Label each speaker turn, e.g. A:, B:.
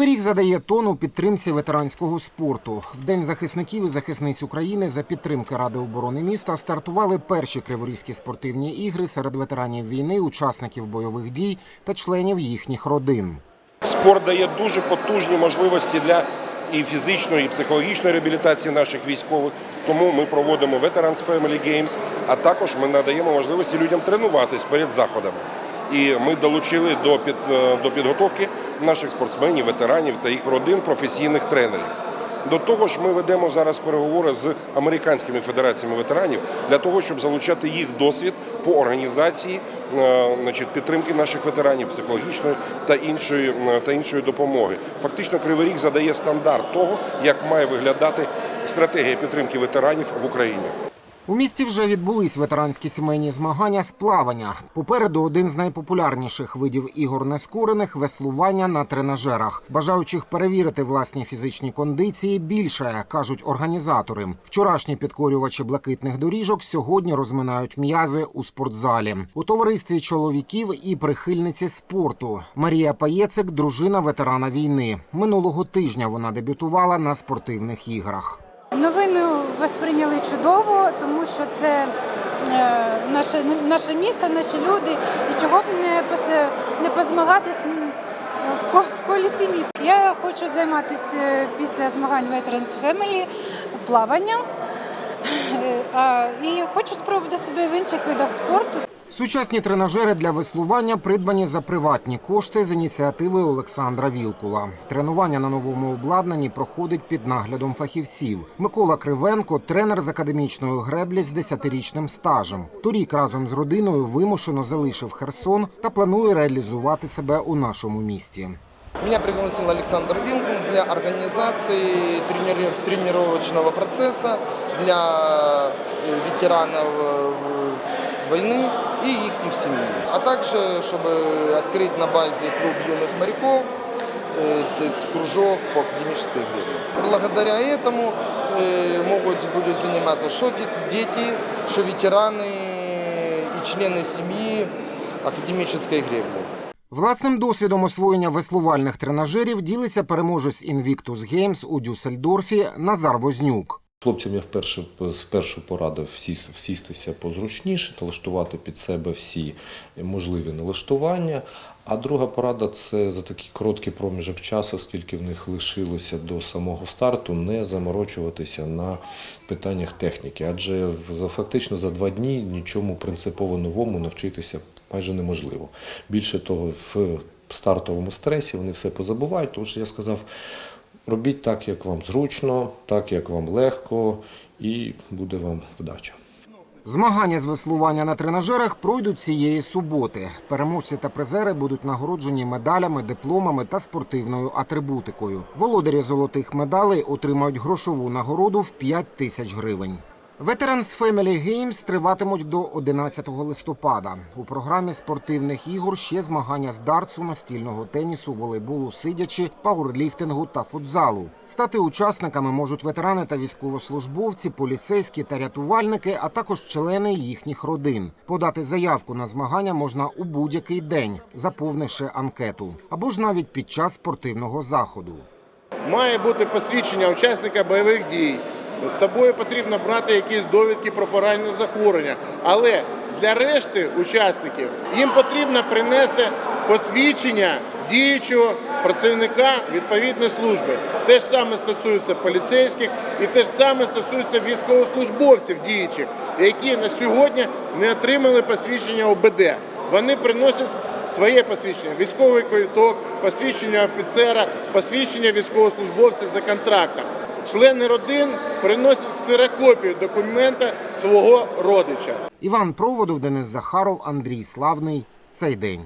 A: Кривий Ріг задає тон у підтримці ветеранського спорту. В День захисників і захисниць України за підтримки Ради оборони міста стартували перші криворізькі спортивні ігри серед ветеранів війни, учасників бойових дій та членів їхніх родин.
B: Спорт дає дуже потужні можливості для і фізичної, і психологічної реабілітації наших військових. Тому ми проводимо Veterans Family Games, а також ми надаємо можливості людям тренуватись перед заходами. І ми долучили до, е, підготовки наших спортсменів, ветеранів та їх родин професійних тренерів. До того ж, ми ведемо зараз переговори з американськими федераціями ветеранів для того, щоб залучати їх досвід по організації е, значить, підтримки наших ветеранів психологічної та іншої та іншої допомоги. Фактично, Кривий Ріг задає стандарт того, як має виглядати стратегія підтримки ветеранів в Україні.
A: У місті вже відбулись ветеранські сімейні змагання з плавання. Попереду один з найпопулярніших видів ігор нескорених веслування на тренажерах. Бажаючих перевірити власні фізичні кондиції більше, кажуть організатори. Вчорашні підкорювачі блакитних доріжок сьогодні розминають м'язи у спортзалі. У товаристві чоловіків і прихильниці спорту. Марія Паєцик, дружина ветерана війни. Минулого тижня вона дебютувала на спортивних іграх.
C: Новину восприйняли чудово, тому що це е, наше, наше місто, наші люди. І чого б не, не позмагатись в колі сім'ї. Я хочу займатися е, після змагань Veterans Family плаванням. Е, І хочу спробувати себе в інших видах спорту.
A: Сучасні тренажери для веслування придбані за приватні кошти з ініціативи Олександра Вілкула. Тренування на новому обладнанні проходить під наглядом фахівців. Микола Кривенко тренер з академічної греблі з 10-річним стажем. Торік разом з родиною вимушено залишив Херсон та планує реалізувати себе у нашому місті.
D: Меня пригласил Александр Вилкун для организации тренировочного процесса для э, ветеранов э, войны и их семей. А также, чтобы открыть на базе клуб юных моряков э, т- кружок по академической гребле. Благодаря этому э, могут будут заниматься что де- дети, что ветераны и члены семьи академической гребли.
A: Власним досвідом освоєння веслувальних тренажерів ділиться переможець Invictus Games у Дюссельдорфі Назар Вознюк.
E: Хлопцям я вперше спершу порадив сіс- всістися позручніше, налаштувати під себе всі можливі налаштування. А друга порада це за такий короткий проміжок часу, скільки в них лишилося до самого старту, не заморочуватися на питаннях техніки. Адже фактично за два дні нічому принципово новому навчитися майже неможливо. Більше того, в стартовому стресі вони все позабувають. Тож я сказав, Робіть так, як вам зручно, так, як вам легко, і буде вам вдача.
A: Змагання з веслування на тренажерах пройдуть цієї суботи. Переможці та призери будуть нагороджені медалями, дипломами та спортивною атрибутикою. Володарі золотих медалей отримають грошову нагороду в 5 тисяч гривень. Veterans Family Games триватимуть до 11 листопада. У програмі спортивних ігор ще змагання з дартсу, настільного тенісу, волейболу, сидячи, пауерліфтингу та футзалу. Стати учасниками можуть ветерани та військовослужбовці, поліцейські та рятувальники, а також члени їхніх родин. Подати заявку на змагання можна у будь-який день, заповнивши анкету, або ж навіть під час спортивного заходу.
F: Має бути посвідчення учасника бойових дій. З собою потрібно брати якісь довідки про поранення захворювання. Але для решти учасників їм потрібно принести посвідчення діючого працівника відповідної служби. Те ж саме стосується поліцейських і те ж саме стосується військовослужбовців діючих, які на сьогодні не отримали посвідчення ОБД. Вони приносять своє посвідчення, військовий квиток, посвідчення офіцера, посвідчення військовослужбовця за контрактом. Члени родин приносять ксерокопію документа свого родича.
A: Іван Проводов, Денис Захаров, Андрій Славний. Цей день.